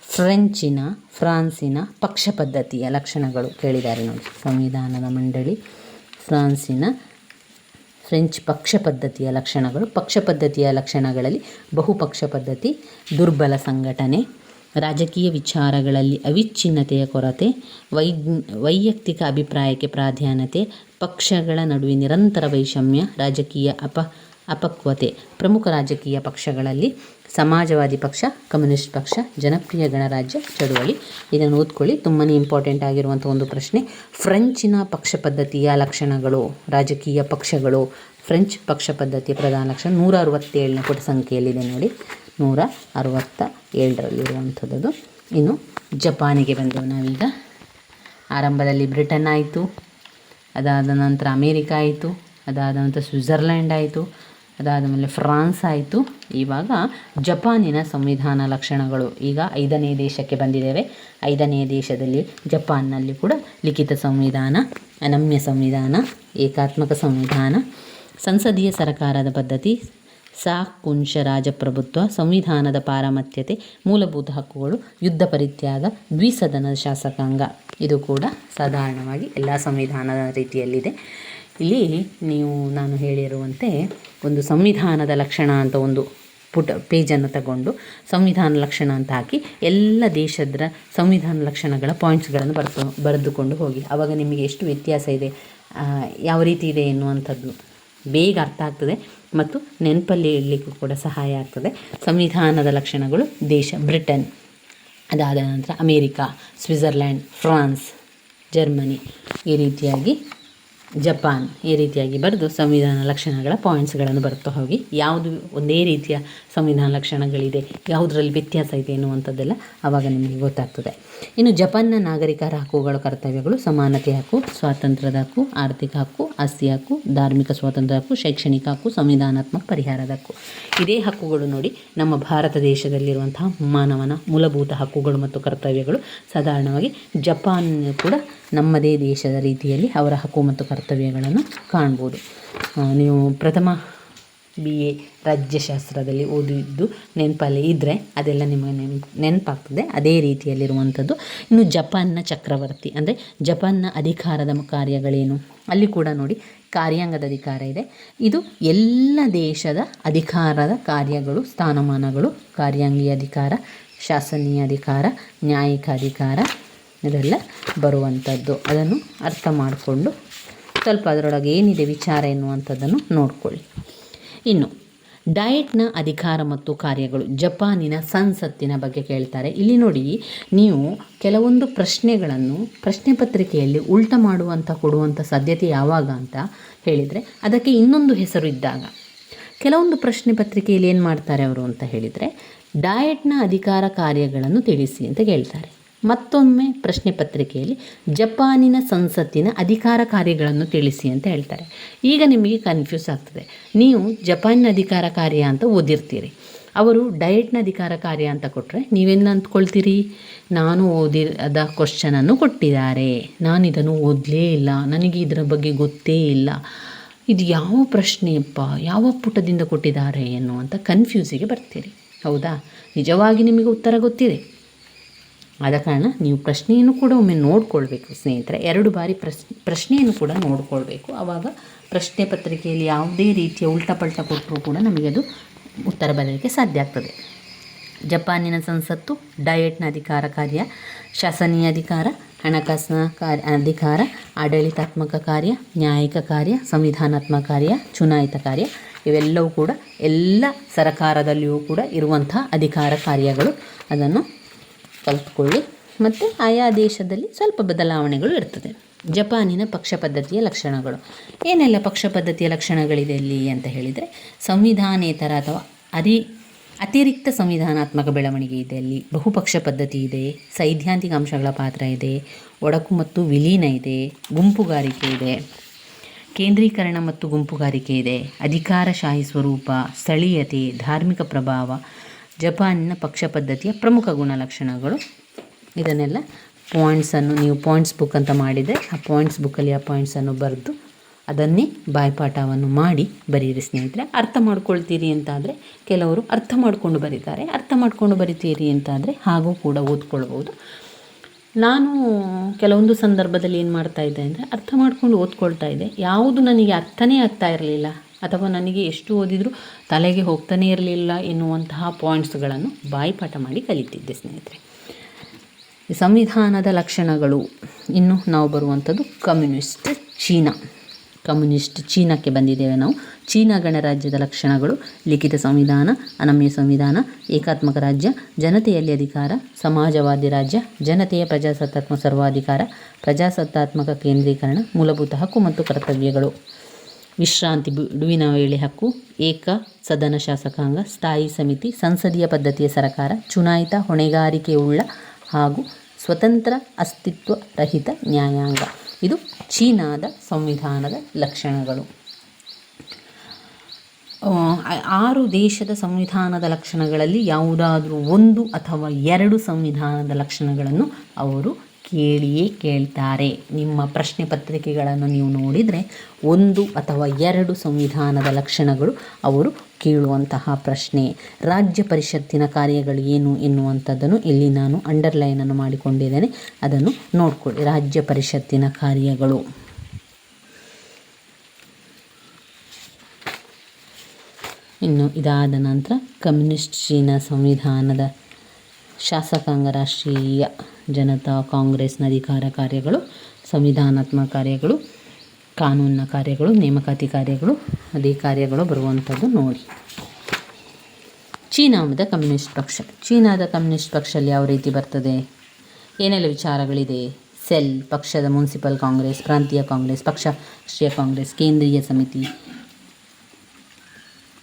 ಫ್ರೆಂಚಿನ, ಫ್ರಾನ್ಸಿನ ಪಕ್ಷ ಪದ್ಧತಿಯ ಲಕ್ಷಣಗಳು ಕೇಳಿದ್ದಾರೆ ನೋಡಿ. ಸಂವಿಧಾನದ ಮಂಡಳಿ ಫ್ರಾನ್ಸಿನ ಫ್ರೆಂಚ್ ಪಕ್ಷ ಪದ್ಧತಿಯ ಲಕ್ಷಣಗಳು. ಪಕ್ಷ ಪದ್ಧತಿಯ ಲಕ್ಷಣಗಳಲ್ಲಿ ಬಹುಪಕ್ಷ ಪದ್ಧತಿ, ದುರ್ಬಲ ಸಂಘಟನೆ, ರಾಜಕೀಯ ವಿಚಾರಗಳಲ್ಲಿ ಅವಿಚ್ಛಿನ್ನತೆಯ ಕೊರತೆ ವೈಜ್ ವೈಯಕ್ತಿಕ ಅಭಿಪ್ರಾಯಕ್ಕೆ ಪ್ರಾಧಾನ್ಯತೆ ಪಕ್ಷಗಳ ನಡುವೆ ನಿರಂತರ ವೈಷಮ್ಯ, ರಾಜಕೀಯ ಅಪ, ಅಪಕ್ವತೆ. ಪ್ರಮುಖ ರಾಜಕೀಯ ಪಕ್ಷಗಳಲ್ಲಿ ಸಮಾಜವಾದಿ ಪಕ್ಷ, ಕಮ್ಯುನಿಸ್ಟ್ ಪಕ್ಷ, ಜನಪ್ರಿಯ ಗಣರಾಜ್ಯ, ಚಳುವಳಿ. ಇದನ್ನು ಓದ್ಕೊಳ್ಳಿ. ತುಂಬಾ ಇಂಪಾರ್ಟೆಂಟ್ ಆಗಿರುವಂಥ ಒಂದು ಪ್ರಶ್ನೆ. ಫ್ರೆಂಚಿನ ಪಕ್ಷ ಪದ್ಧತಿಯ ಲಕ್ಷಣಗಳು, ರಾಜಕೀಯ ಪಕ್ಷಗಳು. ಫ್ರೆಂಚ್ ಪಕ್ಷ ಪದ್ಧತಿಯ ಪ್ರಧಾನ ಲಕ್ಷಣ ನೂರ ಅರವತ್ತೇಳನೇ ಪುಟ ಸಂಖ್ಯೆಯಲ್ಲಿದೆ ನೋಡಿ. ನೂರ ಅರವತ್ತ ಏಳರಲ್ಲಿರುವಂಥದ್ದು ಇನ್ನು ಜಪಾನಿಗೆ ಬಂದೆವು ನಾವೀಗ. ಆರಂಭದಲ್ಲಿ ಬ್ರಿಟನ್ ಆಯಿತು. ಅದಾದ ನಂತರ ಅಮೇರಿಕ ಆಯಿತು, ಅದಾದ ನಂತರ ಸ್ವಿಟ್ಜರ್ಲ್ಯಾಂಡ್ ಆಯಿತು, ಅದಾದ ಮೇಲೆ ಫ್ರಾನ್ಸ್ ಆಯಿತು. ಇವಾಗ ಜಪಾನಿನ ಸಂವಿಧಾನ ಲಕ್ಷಣಗಳು ಈಗ ಐದನೇ ದೇಶಕ್ಕೆ ಬಂದಿದ್ದೇವೆ. ಐದನೇ ದೇಶದಲ್ಲಿ ಜಪಾನ್ನಲ್ಲಿ ಕೂಡ ಲಿಖಿತ ಸಂವಿಧಾನ, ಅನಮ್ಯ ಸಂವಿಧಾನ, ಏಕಾತ್ಮಕ ಸಂವಿಧಾನ, ಸಂಸದೀಯ ಸರ್ಕಾರದ ಪದ್ಧತಿ ಸಾಕುಂಶ ರಾಜಪ್ರಭುತ್ವ, ಸಂವಿಧಾನದ ಪಾರಮತ್ಯತೆ, ಮೂಲಭೂತ ಹಕ್ಕುಗಳು, ಯುದ್ಧ ಪರಿತ್ಯಾಗ ದ್ವಿಸದನದ ಶಾಸಕಾಂಗ. ಇದು ಕೂಡ ಸಾಧಾರಣವಾಗಿ ಎಲ್ಲ ಸಂವಿಧಾನದ ರೀತಿಯಲ್ಲಿದೆ. ಇಲ್ಲಿ ನೀವು ನಾನು ಹೇಳಿರುವಂತೆ ಒಂದು ಸಂವಿಧಾನದ ಲಕ್ಷಣ ಅಂತ ಒಂದು ಪುಟ ಪೇಜನ್ನು ತಗೊಂಡು ಸಂವಿಧಾನ ಲಕ್ಷಣ ಅಂತ ಹಾಕಿ ಎಲ್ಲ ದೇಶದ ಸಂವಿಧಾನ ಲಕ್ಷಣಗಳ ಪಾಯಿಂಟ್ಸ್ಗಳನ್ನು ಬರೆದು ಬರೆದುಕೊಂಡು ಹೋಗಿ. ಆವಾಗ ನಿಮಗೆ ಎಷ್ಟು ವ್ಯತ್ಯಾಸ ಇದೆ? ಯಾವ ರೀತಿ ಇದೆ ಎನ್ನುವಂಥದ್ದು ಬೇಗ ಅರ್ಥ ಆಗ್ತದೆ ಮತ್ತು ನೆನಪಲ್ಲಿ ಇಡಲಿಕ್ಕೂ ಕೂಡ ಸಹಾಯ ಆಗ್ತದೆ. ಸಂವಿಧಾನದ ಲಕ್ಷಣಗಳು ದೇಶ, ಬ್ರಿಟನ್. ಅದಾದ ನಂತರ ಅಮೇರಿಕಾ ಸ್ವಿಝರ್ಲ್ಯಾಂಡ್ ಫ್ರಾನ್ಸ್ ಜರ್ಮನಿ ಈ ರೀತಿಯಾಗಿ ಜಪಾನ್ ಈ ರೀತಿಯಾಗಿ ಬರೆದು ಸಂವಿಧಾನ ಲಕ್ಷಣಗಳ ಪಾಯಿಂಟ್ಸ್ಗಳನ್ನು ಬರುತ್ತಾ ಹೋಗಿ ಯಾವುದು ಒಂದೇ ರೀತಿಯ ಸಂವಿಧಾನ ಲಕ್ಷಣಗಳಿದೆ, ಯಾವುದರಲ್ಲಿ ವ್ಯತ್ಯಾಸ ಇದೆ ಎನ್ನುವಂಥದ್ದೆಲ್ಲ ಆವಾಗ ನಿಮಗೆ ಗೊತ್ತಾಗ್ತದೆ. ಇನ್ನು ಜಪಾನ್ನ ನಾಗರಿಕರ ಹಕ್ಕುಗಳು, ಕರ್ತವ್ಯಗಳು, ಸಮಾನತೆ ಹಕ್ಕು, ಸ್ವಾತಂತ್ರ್ಯದ ಹಕ್ಕು, ಆರ್ಥಿಕ ಹಕ್ಕು ಆಸ್ತಿ ಹಕ್ಕು, ಧಾರ್ಮಿಕ ಸ್ವಾತಂತ್ರ್ಯ ಹಕ್ಕು, ಶೈಕ್ಷಣಿಕ ಹಕ್ಕು, ಸಂವಿಧಾನಾತ್ಮಕ ಪರಿಹಾರದ ಹಕ್ಕು. ಇದೇ ಹಕ್ಕುಗಳು ನೋಡಿ ನಮ್ಮ ಭಾರತ ದೇಶದಲ್ಲಿರುವಂತಹ ಮಾನವನ ಮೂಲಭೂತ ಹಕ್ಕುಗಳು ಮತ್ತು ಕರ್ತವ್ಯಗಳು ಸಾಧಾರಣವಾಗಿ ಜಪಾನ್ ಕೂಡ ನಮ್ಮದೇ ದೇಶದ ರೀತಿಯಲ್ಲಿ ಅವರ ಹಕ್ಕು ಮತ್ತು ಕರ್ತವ್ಯಗಳನ್ನು ಕಾಣ್ಬೋದು. ನೀವು ಪ್ರಥಮ ಬಿ ಎ ರಾಜ್ಯಶಾಸ್ತ್ರದಲ್ಲಿ ಓದಿದ್ದು ನೆನಪಲ್ಲಿ ಇದ್ದರೆ ಅದೆಲ್ಲ ನಿಮಗೆ ನೆನಪು ನೆನಪಾಗ್ತದೆ. ಅದೇ ರೀತಿಯಲ್ಲಿರುವಂಥದ್ದು. ಇನ್ನು ಜಪಾನ್ನ ಚಕ್ರವರ್ತಿ ಅಂದರೆ ಜಪಾನ್ನ ಅಧಿಕಾರದ ಕಾರ್ಯಗಳೇನು? ಅಲ್ಲಿ ಕೂಡ ನೋಡಿ ಕಾರ್ಯಾಂಗದ ಅಧಿಕಾರ ಇದೆ. ಇದು ಎಲ್ಲ ದೇಶದ ಅಧಿಕಾರದ ಕಾರ್ಯಗಳು, ಸ್ಥಾನಮಾನಗಳು, ಕಾರ್ಯಾಂಗೀಯ ಅಧಿಕಾರ, ಶಾಸನೀಯ ಅಧಿಕಾರ, ನ್ಯಾಯಿಕ ಅಧಿಕಾರ, ಇದೆಲ್ಲ ಬರುವಂಥದ್ದು. ಅದನ್ನು ಅರ್ಥ ಮಾಡಿಕೊಂಡು ಸ್ವಲ್ಪ ಅದರೊಳಗೆ ಏನಿದೆ ವಿಚಾರ ಎನ್ನುವಂಥದ್ದನ್ನು ನೋಡಿಕೊಳ್ಳಿ. ಇನ್ನು ಡಯಟ್ನ ಅಧಿಕಾರ ಮತ್ತು ಕಾರ್ಯಗಳು ಜಪಾನಿನ ಸಂಸತ್ತಿನ ಬಗ್ಗೆ ಕೇಳ್ತಾರೆ. ಇಲ್ಲಿ ನೋಡಿ, ನೀವು ಕೆಲವೊಂದು ಪ್ರಶ್ನೆಗಳನ್ನು ಪ್ರಶ್ನೆ ಪತ್ರಿಕೆಯಲ್ಲಿ ಉಲ್ಟ ಮಾಡುವಂಥ, ಕೊಡುವಂಥ ಸಾಧ್ಯತೆ ಯಾವಾಗ ಅಂತ ಹೇಳಿದರೆ, ಅದಕ್ಕೆ ಇನ್ನೊಂದು ಹೆಸರು ಇದ್ದಾಗ. ಕೆಲವೊಂದು ಪ್ರಶ್ನೆ ಪತ್ರಿಕೆಯಲ್ಲಿ ಏನು ಮಾಡ್ತಾರೆ ಅವರು ಅಂತ ಹೇಳಿದರೆ ಡಯಟ್ನ ಅಧಿಕಾರ ಕಾರ್ಯಗಳನ್ನು ತಿಳಿಸಿ ಅಂತ ಕೇಳ್ತಾರೆ. ಮತ್ತೊಮ್ಮೆ ಪ್ರಶ್ನೆ ಪತ್ರಿಕೆಯಲ್ಲಿ ಜಪಾನಿನ ಸಂಸತ್ತಿನ ಅಧಿಕಾರ ಕಾರ್ಯಗಳನ್ನು ತಿಳಿಸಿ ಅಂತ ಹೇಳ್ತಾರೆ. ಈಗ ನಿಮಗೆ ಕನ್ಫ್ಯೂಸ್ ಆಗ್ತದೆ. ನೀವು ಜಪಾನಿನ ಅಧಿಕಾರ ಕಾರ್ಯ ಅಂತ ಓದಿರ್ತೀರಿ. ಅವರು ಡಯಟ್ನ ಅಧಿಕಾರ ಕಾರ್ಯ ಅಂತ ಕೊಟ್ಟರೆ ನೀವೇನು ಅಂದ್ಕೊಳ್ತೀರಿ ನಾನು ಓದಿದ ಕ್ವಶನನ್ನು ಕೊಟ್ಟಿದ್ದಾರೆ. ನಾನು ಇದನ್ನು ಓದಲೇ ಇಲ್ಲ. ನನಗೆ ಇದರ ಬಗ್ಗೆ ಗೊತ್ತೇ ಇಲ್ಲ. ಇದು ಯಾವ ಪ್ರಶ್ನೆಯಪ್ಪ? ಯಾವ ಪುಟದಿಂದ ಕೊಟ್ಟಿದ್ದಾರೆ ಎನ್ನುವಂಥ ಕನ್ಫ್ಯೂಸಿಗೆ ಬರ್ತೀರಿ. ಹೌದಾ? ನಿಜವಾಗಿ ನಿಮಗೆ ಉತ್ತರ ಗೊತ್ತಿದೆ. ಆದ ಕಾರಣ ನೀವು ಪ್ರಶ್ನೆಯನ್ನು ಕೂಡ ಒಮ್ಮೆ ನೋಡಿಕೊಳ್ಬೇಕು, ಸ್ನೇಹಿತರೆ. ಎರಡು ಬಾರಿ ಪ್ರಶ್ನೆ ಪ್ರಶ್ನೆಯನ್ನು ಕೂಡ ನೋಡಿಕೊಳ್ಬೇಕು. ಆವಾಗ ಪ್ರಶ್ನೆ ಪತ್ರಿಕೆಯಲ್ಲಿ ಯಾವುದೇ ರೀತಿಯ ಉಲ್ಟಪಲ್ಟ ಕೊಟ್ಟರೂ ಕೂಡ ನಮಗೆ ಅದು ಉತ್ತರ ಬರಲಿಕ್ಕೆ ಸಾಧ್ಯ ಆಗ್ತದೆ. ಜಪಾನಿನ ಸಂಸತ್ತು, ಡಯಟ್ನ ಅಧಿಕಾರ ಕಾರ್ಯ, ಶಾಸನೀಯ ಅಧಿಕಾರ, ಹಣಕಾಸಿನ ಕಾರ್ಯ, ಅಧಿಕಾರ, ಆಡಳಿತಾತ್ಮಕ ಕಾರ್ಯ, ನ್ಯಾಯಿಕ ಕಾರ್ಯ, ಸಂವಿಧಾನಾತ್ಮಕ ಕಾರ್ಯ, ಚುನಾಯಿತ ಕಾರ್ಯ, ಇವೆಲ್ಲವೂ ಕೂಡ ಎಲ್ಲ ಸರಕಾರದಲ್ಲಿಯೂ ಕೂಡ ಇರುವಂಥ ಅಧಿಕಾರ ಕಾರ್ಯಗಳು. ಅದನ್ನು ಕಲ್ತ್ಕೊಳ್ಳಿ. ಮತ್ತು ಆಯಾ ದೇಶದಲ್ಲಿ ಸ್ವಲ್ಪ ಬದಲಾವಣೆಗಳು ಇರ್ತದೆ. ಜಪಾನಿನ ಪಕ್ಷ ಪದ್ಧತಿಯ ಲಕ್ಷಣಗಳು. ಏನೆಲ್ಲ ಪಕ್ಷ ಪದ್ಧತಿಯ ಲಕ್ಷಣಗಳಿದೆ ಇಲ್ಲಿ ಅಂತ ಹೇಳಿದರೆ, ಸಂವಿಧಾನೇತರ ಅಥವಾ ಅರಿ, ಅತಿರಿಕ್ತ ಸಂವಿಧಾನಾತ್ಮಕ ಬೆಳವಣಿಗೆ ಇದೆ ಅಲ್ಲಿ. ಬಹುಪಕ್ಷ ಪದ್ಧತಿ ಇದೆ, ಸೈದ್ಧಾಂತಿಕ ಅಂಶಗಳ ಪಾತ್ರ ಇದೆ, ಒಡಕು ಮತ್ತು ವಿಲೀನ ಇದೆ, ಗುಂಪುಗಾರಿಕೆ ಇದೆ, ಕೇಂದ್ರೀಕರಣ ಮತ್ತು ಗುಂಪುಗಾರಿಕೆ ಇದೆ ಅಧಿಕಾರಶಾಹಿ ಸ್ವರೂಪ ಸ್ಥಳೀಯತೆ, ಧಾರ್ಮಿಕ ಪ್ರಭಾವ ಜಪಾನಿನ ಪಕ್ಷ ಪದ್ಧತಿಯ ಪ್ರಮುಖ ಗುಣಲಕ್ಷಣಗಳು. ಇದನ್ನೆಲ್ಲ ಪಾಯಿಂಟ್ಸನ್ನು ನೀವು ಪಾಯಿಂಟ್ಸ್ ಬುಕ್ ಅಂತ ಮಾಡಿದರೆ ಆ ಪಾಯಿಂಟ್ಸ್ ಬುಕ್ಕಲ್ಲಿ ಆ ಪಾಯಿಂಟ್ಸನ್ನು ಬರೆದು ಅದನ್ನೇ ಬಾಯ್ಪಾಠವನ್ನು ಮಾಡಿ ಬರೀರಿ ಸ್ನೇಹಿತರೆ. ಅರ್ಥ ಮಾಡ್ಕೊಳ್ತೀರಿ ಅಂತಾದರೆ ಕೆಲವರು ಅರ್ಥ ಮಾಡಿಕೊಂಡು ಬರೀತಾರೆ. ಅರ್ಥ ಮಾಡಿಕೊಂಡು ಬರಿತೀರಿ ಅಂತಾದರೆ ಹಾಗೂ ಕೂಡ ಓದ್ಕೊಳ್ಬೋದು ನಾನು ಕೆಲವೊಂದು ಸಂದರ್ಭದಲ್ಲಿ ಏನು ಮಾಡ್ತಾ ಇದ್ದೆ ಅಂದರೆ ಅರ್ಥ ಮಾಡ್ಕೊಂಡು ಓದ್ಕೊಳ್ತಾ ಇದ್ದೆ. ಯಾವುದು ನನಗೆ ಅರ್ಥನೇ ಆಗ್ತಾ ಇರಲಿಲ್ಲ. ಅಥವಾ ನನಗೆ ಎಷ್ಟು ಓದಿದರೂ ತಲೆಗೆ ಹೋಗ್ತಾನೇ ಇರಲಿಲ್ಲ ಎನ್ನುವಂತಹ ಪಾಯಿಂಟ್ಸ್ಗಳನ್ನು ಬಾಯಿಪಾಠ ಮಾಡಿ ಕಲಿತಿದ್ದೆ ಸ್ನೇಹಿತರೆ. ಸಂವಿಧಾನದ ಲಕ್ಷಣಗಳು. ಇನ್ನು ನಾವು ಬರುವಂಥದ್ದು ಕಮ್ಯುನಿಸ್ಟ್ ಚೀನಾ. ಕಮ್ಯುನಿಸ್ಟ್ ಚೀನಾಕ್ಕೆ ಬಂದಿದ್ದೇವೆ ನಾವು. ಚೀನಾ ಗಣರಾಜ್ಯದ ಲಕ್ಷಣಗಳು. ಲಿಖಿತ ಸಂವಿಧಾನ, ಅನಮ್ಯ ಸಂವಿಧಾನ, ಏಕಾತ್ಮಕ ರಾಜ್ಯ, ಜನತೆಯಲ್ಲಿ ಅಧಿಕಾರ, ಸಮಾಜವಾದಿ ರಾಜ್ಯ, ಜನತೆಯ ಪ್ರಜಾಸತ್ತಾತ್ಮಕ ಸರ್ವಾಧಿಕಾರ, ಪ್ರಜಾಸತ್ತಾತ್ಮಕ ಕೇಂದ್ರೀಕರಣ, ಮೂಲಭೂತ ಹಕ್ಕು ಮತ್ತು ಕರ್ತವ್ಯಗಳು. ವಿಶ್ರಾಂತಿ ಬಿಡುವಿನ ವೇಳೆ ಹಕ್ಕು, ಏಕ ಸದನ ಶಾಸಕಾಂಗ, ಸ್ಥಾಯಿ ಸಮಿತಿ, ಸಂಸದೀಯ ಪದ್ಧತಿಯ ಸರಕಾರ, ಚುನಾಯಿತ ಹೊಣೆಗಾರಿಕೆಯುಳ್ಳ ಹಾಗೂ ಸ್ವತಂತ್ರ ಅಸ್ತಿತ್ವ ರಹಿತ ನ್ಯಾಯಾಂಗ. ಇದು ಚೀನಾದ ಸಂವಿಧಾನದ ಲಕ್ಷಣಗಳು. ಆರು ದೇಶದ ಸಂವಿಧಾನದ ಲಕ್ಷಣಗಳಲ್ಲಿ ಯಾವುದಾದ್ರೂ ಒಂದು ಅಥವಾ ಎರಡು ಸಂವಿಧಾನದ ಲಕ್ಷಣಗಳನ್ನು ಅವರು ಕೇಳಿಯೇ ಕೇಳ್ತಾರೆ. ನಿಮ್ಮ ಪ್ರಶ್ನೆ ಪತ್ರಿಕೆಗಳನ್ನು ನೀವು ನೋಡಿದರೆ ಒಂದು ಅಥವಾ ಎರಡು ಸಂವಿಧಾನದ ಲಕ್ಷಣಗಳು ಅವರು ಕೇಳುವಂತಹ ಪ್ರಶ್ನೆ. ರಾಜ್ಯ ಪರಿಷತ್ತಿನ ಕಾರ್ಯಗಳು ಏನು ಎನ್ನುವಂಥದ್ದನ್ನು ಇಲ್ಲಿ ನಾನು ಅಂಡರ್ಲೈನನ್ನು ಮಾಡಿಕೊಂಡಿದ್ದೇನೆ. ಅದನ್ನು ನೋಡಿಕೊಳ್ಳಿ. ರಾಜ್ಯ ಪರಿಷತ್ತಿನ ಕಾರ್ಯಗಳು. ಇನ್ನು ಇದಾದ ನಂತರ ಕಮ್ಯುನಿಸ್ಟ್ ಚೀನಾ ಸಂವಿಧಾನದ ಶಾಸಕಾಂಗ ರಾಷ್ಟ್ರೀಯ ಜನತಾ ಕಾಂಗ್ರೆಸ್ನ ಅಧಿಕಾರ ಕಾರ್ಯಗಳು, ಸಂವಿಧಾನಾತ್ಮಕ ಕಾರ್ಯಗಳು, ಕಾನೂನಿನ ಕಾರ್ಯಗಳು, ನೇಮಕಾತಿ ಕಾರ್ಯಗಳು, ಅದೇ ಕಾರ್ಯಗಳು ಬರುವಂಥದ್ದು ನೋಡಿ. ಚೀನಾದ ಕಮ್ಯುನಿಸ್ಟ್ ಪಕ್ಷ. ಚೀನಾದ ಕಮ್ಯುನಿಸ್ಟ್ ಪಕ್ಷದಲ್ಲಿ ಯಾವ ರೀತಿ ಬರ್ತದೆ? ಏನೆಲ್ಲ ವಿಚಾರಗಳಿದೆ? ಸೆಲ್ ಪಕ್ಷದ ಮುನ್ಸಿಪಲ್ ಕಾಂಗ್ರೆಸ್, ಪ್ರಾಂತೀಯ ಕಾಂಗ್ರೆಸ್, ಪಕ್ಷ, ರಾಷ್ಟ್ರೀಯ ಕಾಂಗ್ರೆಸ್, ಕೇಂದ್ರೀಯ ಸಮಿತಿ,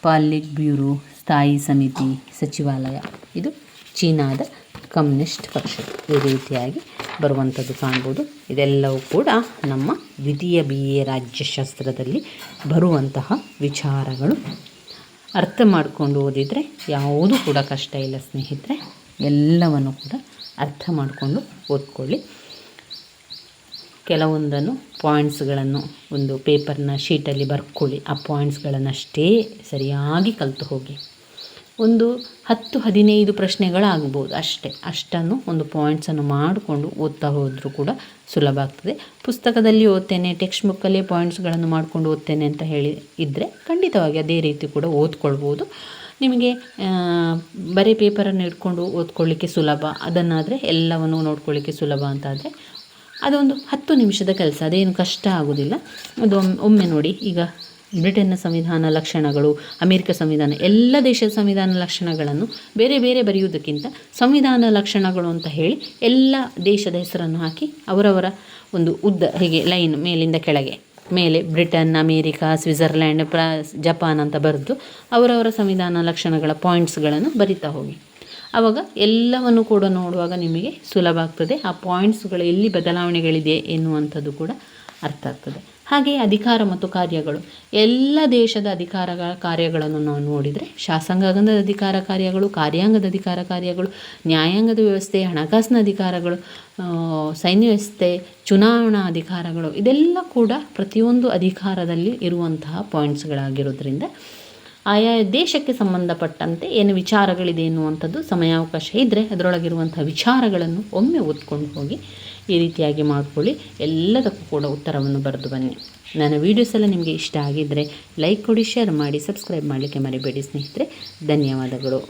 ಪಾಲಿಟ್ ಬ್ಯೂರೋ, ಸ್ಥಾಯಿ ಸಮಿತಿ, ಸಚಿವಾಲಯ. ಇದು ಚೀನಾದ ಕಮ್ಯುನಿಸ್ಟ್ ಪಕ್ಷ. ಈ ರೀತಿಯಾಗಿ ಬರುವಂಥದ್ದು ಕಾಣ್ಬೋದು. ಇದೆಲ್ಲವೂ ಕೂಡ ನಮ್ಮ ದ್ವಿತೀಯ ಬಿ ಎ ರಾಜ್ಯಶಾಸ್ತ್ರದಲ್ಲಿ ಬರುವಂತಹ ವಿಚಾರಗಳು. ಅರ್ಥ ಮಾಡಿಕೊಂಡು ಓದಿದರೆ ಯಾವುದೂ ಕೂಡ ಕಷ್ಟ ಇಲ್ಲ ಸ್ನೇಹಿತರೆ. ಎಲ್ಲವನ್ನು ಕೂಡ ಅರ್ಥ ಮಾಡಿಕೊಂಡು ಓದ್ಕೊಳ್ಳಿ. ಕೆಲವೊಂದನ್ನು ಪಾಯಿಂಟ್ಸ್ಗಳನ್ನು ಒಂದು ಪೇಪರ್ನ ಶೀಟಲ್ಲಿ ಬರ್ಕೊಳ್ಳಿ. ಆ ಪಾಯಿಂಟ್ಸ್ಗಳನ್ನಷ್ಟೇ ಸರಿಯಾಗಿ ಕಲಿತು ಹೋಗಿ. ಒಂದು ಹತ್ತು ಹದಿನೈದು ಪ್ರಶ್ನೆಗಳಾಗ್ಬೋದು ಅಷ್ಟೇ. ಅಷ್ಟನ್ನು ಒಂದು ಪಾಯಿಂಟ್ಸನ್ನು ಮಾಡಿಕೊಂಡು ಓದ್ತಾ ಹೋದರೂ ಕೂಡ ಸುಲಭ ಆಗ್ತದೆ. ಪುಸ್ತಕದಲ್ಲಿ ಓದ್ತೇನೆ ಟೆಕ್ಸ್ಟ್ ಬುಕ್ಕಲ್ಲೇ ಪಾಯಿಂಟ್ಸ್ಗಳನ್ನು ಮಾಡಿಕೊಂಡು ಓದ್ತೇನೆ ಅಂತ ಹೇಳಿ ಇದ್ದರೆ ಖಂಡಿತವಾಗಿ ಅದೇ ರೀತಿ ಕೂಡ ಓದ್ಕೊಳ್ಬೋದು. ನಿಮಗೆ ಬರೀ ಪೇಪರನ್ನು ಇಟ್ಕೊಂಡು ಓದ್ಕೊಳ್ಳಿಕ್ಕೆ ಸುಲಭ, ಅದನ್ನಾದರೆ ಎಲ್ಲವನ್ನು ನೋಡ್ಕೊಳ್ಳಿಕ್ಕೆ ಸುಲಭ ಅಂತಾದರೆ ಅದೊಂದು ಹತ್ತು ನಿಮಿಷದ ಕೆಲಸ, ಅದೇನು ಕಷ್ಟ ಆಗೋದಿಲ್ಲ. ಅದು ಒಮ್ಮೆ ನೋಡಿ ಈಗ ಬ್ರಿಟನ್ನ ಸಂವಿಧಾನ ಲಕ್ಷಣಗಳು, ಅಮೆರಿಕ ಸಂವಿಧಾನ, ಎಲ್ಲ ದೇಶದ ಸಂವಿಧಾನ ಲಕ್ಷಣಗಳನ್ನು ಬೇರೆ ಬೇರೆ ಬರೆಯುವುದಕ್ಕಿಂತ ಸಂವಿಧಾನ ಲಕ್ಷಣಗಳು ಅಂತ ಹೇಳಿ ಎಲ್ಲ ದೇಶದ ಹೆಸರನ್ನು ಹಾಕಿ ಅವರವರ ಒಂದು ಉದ್ದ ಹೀಗೆ ಲೈನ್ ಮೇಲಿಂದ ಕೆಳಗೆ, ಮೇಲೆ ಬ್ರಿಟನ್, ಅಮೇರಿಕಾ, ಸ್ವಿಟ್ಜರ್ಲ್ಯಾಂಡ್, ಪ್ರ, ಜಪಾನ್ ಅಂತ ಬರೆದು ಅವರವರ ಸಂವಿಧಾನ ಲಕ್ಷಣಗಳ ಪಾಯಿಂಟ್ಸ್ಗಳನ್ನು ಬರಿತಾ ಹೋಗಿ. ಆವಾಗ ಎಲ್ಲವನ್ನು ಕೂಡ ನೋಡುವಾಗ ನಿಮಗೆ ಸುಲಭ ಆಗ್ತದೆ. ಆ ಪಾಯಿಂಟ್ಸ್ಗಳು ಎಲ್ಲಿ ಬದಲಾವಣೆಗಳಿದೆ ಎನ್ನುವಂಥದ್ದು ಕೂಡ ಅರ್ಥ ಆಗ್ತದೆ. ಹಾಗೆಯೇ ಅಧಿಕಾರ ಮತ್ತು ಕಾರ್ಯಗಳು. ಎಲ್ಲ ದೇಶದ ಅಧಿಕಾರಗಳ ಕಾರ್ಯಗಳನ್ನು ನಾವು ನೋಡಿದರೆ ಶಾಸಕಾಂಗದ ಅಧಿಕಾರ ಕಾರ್ಯಗಳು, ಕಾರ್ಯಾಂಗದ ಅಧಿಕಾರ ಕಾರ್ಯಗಳು, ನ್ಯಾಯಾಂಗದ ವ್ಯವಸ್ಥೆ, ಹಣಕಾಸಿನ ಅಧಿಕಾರಗಳು ಸೈನ್ಯ ವ್ಯವಸ್ಥೆ, ಚುನಾವಣಾ ಅಧಿಕಾರಗಳು, ಇದೆಲ್ಲ ಕೂಡ ಪ್ರತಿಯೊಂದು ಅಧಿಕಾರದಲ್ಲಿ ಇರುವಂತಹ ಪಾಯಿಂಟ್ಸ್ಗಳಾಗಿರೋದ್ರಿಂದ ಆಯಾ ದೇಶಕ್ಕೆ ಸಂಬಂಧಪಟ್ಟಂತೆ ಏನು ವಿಚಾರಗಳಿದೆ ಎನ್ನುವಂಥದ್ದು ಸಮಯಾವಕಾಶ ಇದ್ದರೆ ಅದರೊಳಗಿರುವಂಥ ವಿಚಾರಗಳನ್ನು ಒಮ್ಮೆ ಓದ್ಕೊಂಡು ಹೋಗಿ ಈ ರೀತಿಯಾಗಿ ಮಾಡಿಕೊಳ್ಳಿ. ಎಲ್ಲದಕ್ಕೂ ಕೂಡ ಉತ್ತರವನ್ನು ಬರೆದು ಬನ್ನಿ. ನನ್ನ ವೀಡಿಯೋಸ್ ಎಲ್ಲ ನಿಮಗೆ ಇಷ್ಟ ಆಗಿದ್ದರೆ ಲೈಕ್ ಕೊಡಿ ಶೇರ್ ಮಾಡಿ ಸಬ್ಸ್ಕ್ರೈಬ್ ಮಾಡಲಿಕ್ಕೆ ಮರಿಬೇಡಿ ಸ್ನೇಹಿತರೆ. ಧನ್ಯವಾದಗಳು.